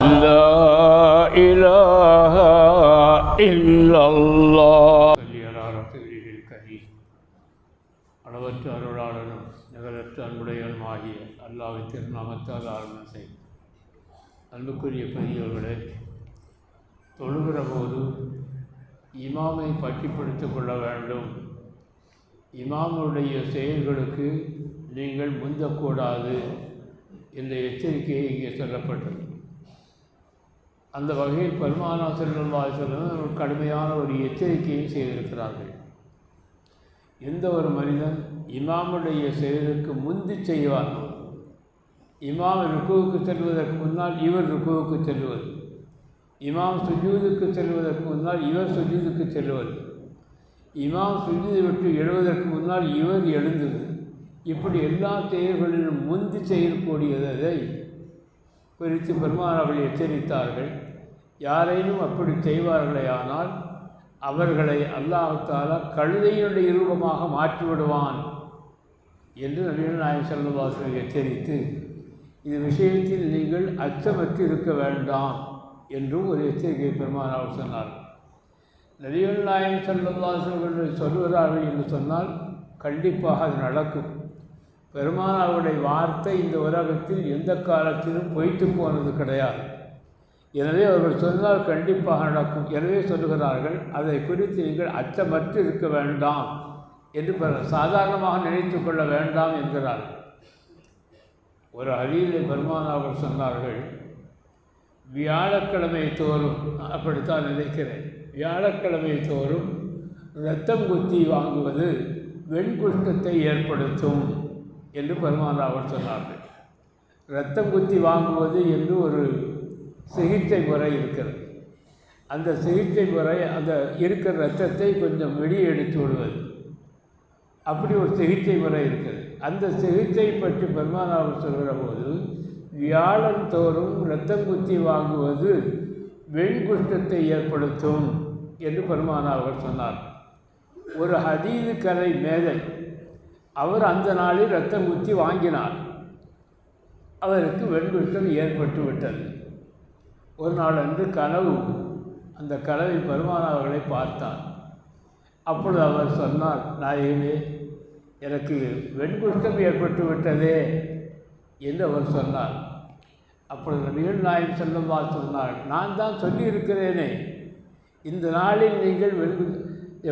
لا إله إلا الله சொல்லி அலா ரசூலில் கரீம் அளவற்ற அருளாளனும் நிகழற்ற அன்புடையவனும் ஆகிய அல்லாஹ்வின் திருநாமத்தால் ஆரம்பம் செய் அன்புக்குரிய பெரியவர்களே தொழுகிற போது இமாமை பற்றி பிடித்துக் கொள்ள வேண்டும் இமாமுடைய செயல்களுக்கு நீங்கள் முந்தக்கூடாது என்ற எச்சரிக்கையை இங்கே சொல்லப்பட்டது அந்த வகையில் பெருமானாசிரியர்கள் செல்வா கடுமையான ஒரு எச்சரிக்கையும் செய்திருக்கிறார்கள். எந்த ஒரு மனிதன் இமாமுடைய செயலுக்கு முந்தி செய்வானோ இமாம் ருக்குவுக்கு செல்வதற்கு முன்னால் இவர் ருக்குவுக்கு செல்வது இமாம் சுஜூதுக்கு செல்வதற்கு முன்னால் இவர் சுஜூதுக்கு செல்வது இமாம் சுஜூதை விட்டு எழுவதற்கு முன்னால் இவர் எழுந்தது இப்படி எல்லா செயல்களிலும் முந்தி செய்யக்கூடியதை குறித்து பெருமான் அவர்கள் எச்சரித்தார்கள். யாரேனும் அப்படி செய்வார்களேயானால் அவர்களை அல்லாஹால கழுதையினுடைய ரூபமாக மாற்றிவிடுவான் என்று நவீன நாயகம் செல்வவாசனை எச்சரித்து இது விஷயத்தில் நீங்கள் அச்சமற்று இருக்க வேண்டாம் என்றும் ஒரு எச்சரிக்கை பெருமான் அவர் சொன்னார். நபிகள் நாயகம் செல்வவாசர்கள் சொல்லுகிறார்கள் என்று சொன்னால் கண்டிப்பாக அது நடக்கும். பெருமான் அவருடைய வார்த்தை இந்த உலகத்தில் எந்த காலத்திலும் பொய்த்து போனது கிடையாது. எனவே அவர்கள் சொன்னால் கண்டிப்பாக நடக்கும். எனவே சொல்லுகிறார்கள் அதை குறித்து நீங்கள் அச்சமற்று இருக்க வேண்டாம் என்று சாதாரணமாக நினைத்து கொள்ள வேண்டாம் என்கிறார்கள். ஒரு அழியிலே பெருமான் அவர்கள் சொன்னார்கள் வியாழக்கிழமை தோறும் அப்படித்தான் நினைக்கிறேன். வியாழக்கிழமை தோறும் இரத்தம் குத்தி வாங்குவது வெண்குஷ்டத்தை ஏற்படுத்தும். என்று பெருமான் அவர் சொன்னார்கள். ரத்தம் குத்தி வாங்குவது என்று ஒரு சிகிச்சை முறை இருக்கிறது. அந்த சிகிச்சை முறை அந்த இருக்கிற ரத்தத்தை கொஞ்சம் வெளியே எடுத்து விடுவது. அப்படி ஒரு சிகிச்சை முறை இருக்குது அந்த சிகிச்சை பற்றி பெருமான் அவர் சொல்கிற போது வியாழன் தோறும் இரத்தம் குத்தி வாங்குவது வெண்குஷ்டத்தை ஏற்படுத்தும் என்று பெருமானாவர் சொன்னார் ஒரு ஹதீது கலை மேதை அவர் அந்த நாளில் ரத்தம் ஊற்றி வாங்கினார். அவருக்கு வெண்குஷ்டம் ஏற்பட்டு விட்டது. ஒரு நாள் அன்று கனவு அந்த கனவில் பெருமான் அவர்களை பார்த்தார். அப்பொழுது அவர் சொன்னார் நாயகமே எனக்கு வெண்குஷ்டம் ஏற்பட்டு விட்டதே என்று அவர் சொன்னார். அப்பொழுது நபிகள் நாயகம் செல்லவா சொன்னார் நான் தான் சொல்லியிருக்கிறேனே இந்த நாளில் நீங்கள் வெண்கு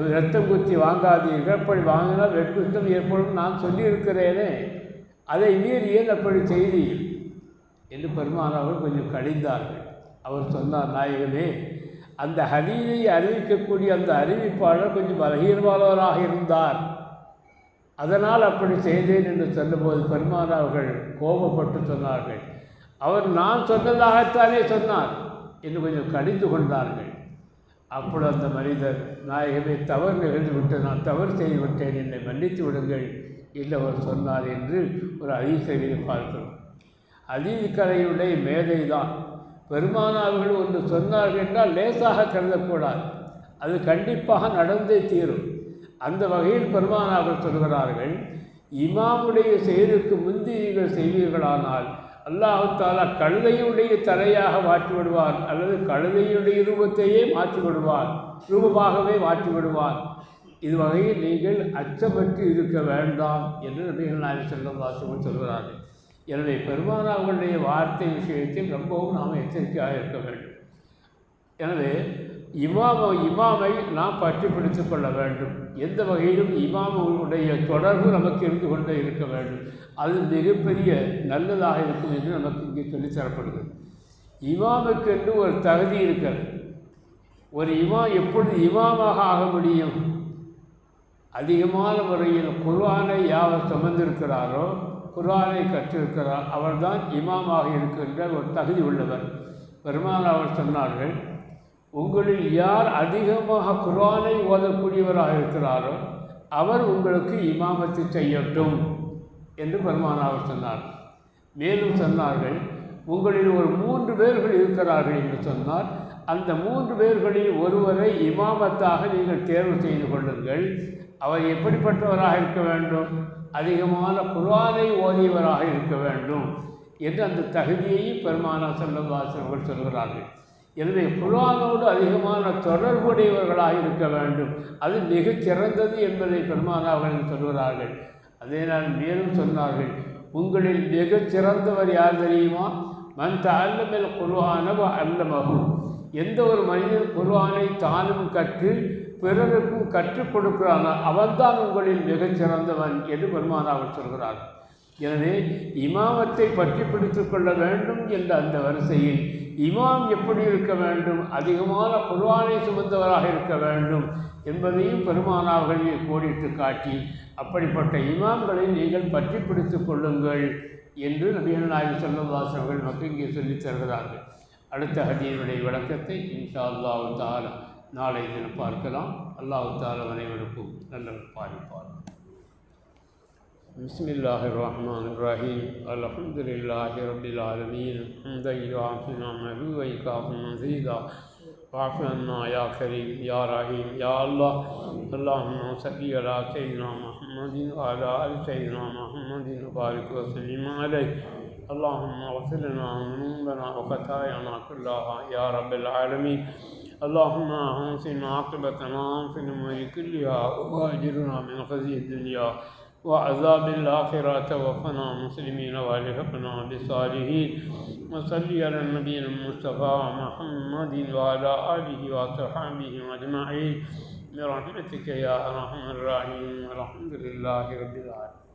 ரத்தம் குத்தி வாங்காதீர்கள் அப்படி வாங்கினால் வெண்குஷ்டம் ஏற்படும். நான் சொல்லியிருக்கிறேனே. அதை மீறி ஏன் அப்படி செய்தீர்? என்று பெருமான் அவர்கள் கொஞ்சம் கடிந்தார்கள். அவர் சொன்னார் நாயகனே அந்த ஹதீதை அறிவிக்கக்கூடிய அந்த அறிவிப்பாளர் கொஞ்சம் பலகீனமானவராக இருந்தார். அதனால் அப்படி செய்தேன் என்று சொன்னபோது பெருமான் அவர்கள் கோபப்பட்டு சொன்னார்கள். அவர் நான் சொன்னதாகத்தானே சொன்னார் என்று கொஞ்சம் கடிந்து கொண்டார்கள். அப்பொழுது அந்த மனிதர் நாயகமே தவறு நிகழ்ந்து விட்டு நான் தவறு செய்து விட்டேன் என்னை மன்னித்து விடுங்கள் என்று அவர் சொன்னார் என்று ஒரு அதிசயில் பார்க்கிறோம். அதீது கலையுடைய மேதை தான். பெருமானார்கள் ஒன்று சொன்னார்கள் என்றால் லேசாக கருதக்கூடாது. அது கண்டிப்பாக நடந்தே தீரும். அந்த வகையில் பெருமானார்கள் சொல்கிறார்கள் இமாமுடைய செயலுக்கு முந்தி நீங்கள் செய்வீர்களானால் அல்லாஹாலா கழுதையுடைய தலையாக மாற்றி விடுவார் அல்லது கழுதையுடைய ரூபத்தையே மாற்றி விடுவார் ரூபமாகவே மாற்றி விடுவார் இது வகையில் நீங்கள் அச்சமற்று இருக்க வேண்டாம் என்று நபிகள் நாயகம் செல்லும் வாசகம் சொல்கிறார்கள். எனவே பெருமானாவுடைய வார்த்தை விஷயத்தில் ரொம்பவும் நாம் எச்சரிக்கையாக இருக்க வேண்டும். எனவே இமாம இமாமை நாம் பற்றி பிடித்து கொள்ள வேண்டும். எந்த வகையிலும் இமாமுடைய தொடர்பு நமக்கு இருந்து கொண்டே இருக்க வேண்டும். அது மிகப்பெரிய நல்லதாக இருக்கும் என்று நமக்கு இங்கே சொல்லித் தரப்படுகிறது. இமாமுக்கு என்று ஒரு தகுதி இருக்கிறது. ஒரு இமாம் எப்பொழுது இமாமாக ஆக முடியும்? அதிகமான முறையில் குர்வானை யாவர் சுமந்திருக்கிறாரோ குர்வானை கற்றிருக்கிறார் அவர்தான் இமாமாக இருக்கின்ற ஒரு தகுதி உள்ளவர். பெருமாள் அவர் சொன்னார்கள் உங்களில் யார் அதிகமாக குரானை ஓதக்கூடியவராக இருக்கிறாரோ அவர் உங்களுக்கு இமாமத்து செய்யட்டும் என்று பெருமானார் அவர் சொன்னார். மேலும் சொன்னார்கள் உங்களில் ஒரு மூன்று பேர்கள் இருக்கிறார்கள் என்று சொன்னார் அந்த மூன்று பேர்களில் ஒருவரை இமாமத்தாக நீங்கள் தேர்வு செய்து கொள்ளுங்கள். அவர் எப்படிப்பட்டவராக இருக்க வேண்டும்? அதிகமான குரானை ஓதியவராக இருக்க வேண்டும் என்று அந்த தகுதியையும் பெருமானா செல்லும் அவர்கள் சொல்கிறார்கள். எனவே குரானோடு அதிகமான தொடர்புடையவர்களாக இருக்க வேண்டும். அது மிகச் சிறந்தது என்பதை பெருமானா அவர்கள் சொல்கிறார்கள் அதே நான் மேலும் சொன்னார்கள். உங்களில் மிகச் சிறந்தவர் யார் தெரியுமா? மன் அல்லமில் குருவானவ அல்லமகு எந்த ஒரு மனிதன் குருவானை தானும் கற்று பிறருக்கும் கற்றுக் கொடுக்கிறானோ அவன்தான் உங்களில் மிகச் சிறந்தவன் என்று பெருமானா அவர் சொல்கிறார்கள். எனவே இமாமத்தை பற்றி பிடித்துக் கொள்ள வேண்டும் என்ற அந்த வரிசையில் இமாம் எப்படி இருக்க வேண்டும்? அதிகமான குர்வானை சுமந்தவராக இருக்க வேண்டும் என்பதையும் பெருமானாவர்கள் கோடிட்டு காட்டி அப்படிப்பட்ட இமாம்களை நீங்கள் பற்றி பிடித்துக் கொள்ளுங்கள் என்று நபிகள் நாயகம் செல்லவாசன் அவர்கள் நமக்கு இங்கே சொல்லித் தருகிறார்கள். அடுத்த ஹதீனுடைய விளக்கத்தை இன்ஷா அல்லாஹு தாலா நாளை தினம் பார்க்கலாம். அல்லாஹு தாலா அனைவருக்கும் நல்லவர் பாதிப்பார்கள் بسم اللہ الرحمن الرحیم۔ الحمد للہ رب العالمین۔ حمد یعافنا محبوب کافی مزیدہ۔ وعف یا کریم یا رحیم یا اللہ۔ اللہم صلی علی سیدنا محمد وعلا علی سیدنا محمد وبارک وسلم علیہ۔ اللہم اغفر لنا ذنوبنا وخطایانا كلها یا رب العالمین۔ اللهم احسن عاقبتنا في الامور كلها واجرنا من خزي الدنيا وعذاب الآخرة توفنا مسلمين والحقنا بالصالحين. وصل على النبي المصطفى محمد وعلى آله وصحبه أجمعين. برحمتك يا أرحم الراحمين. والحمد لله رب العالمين.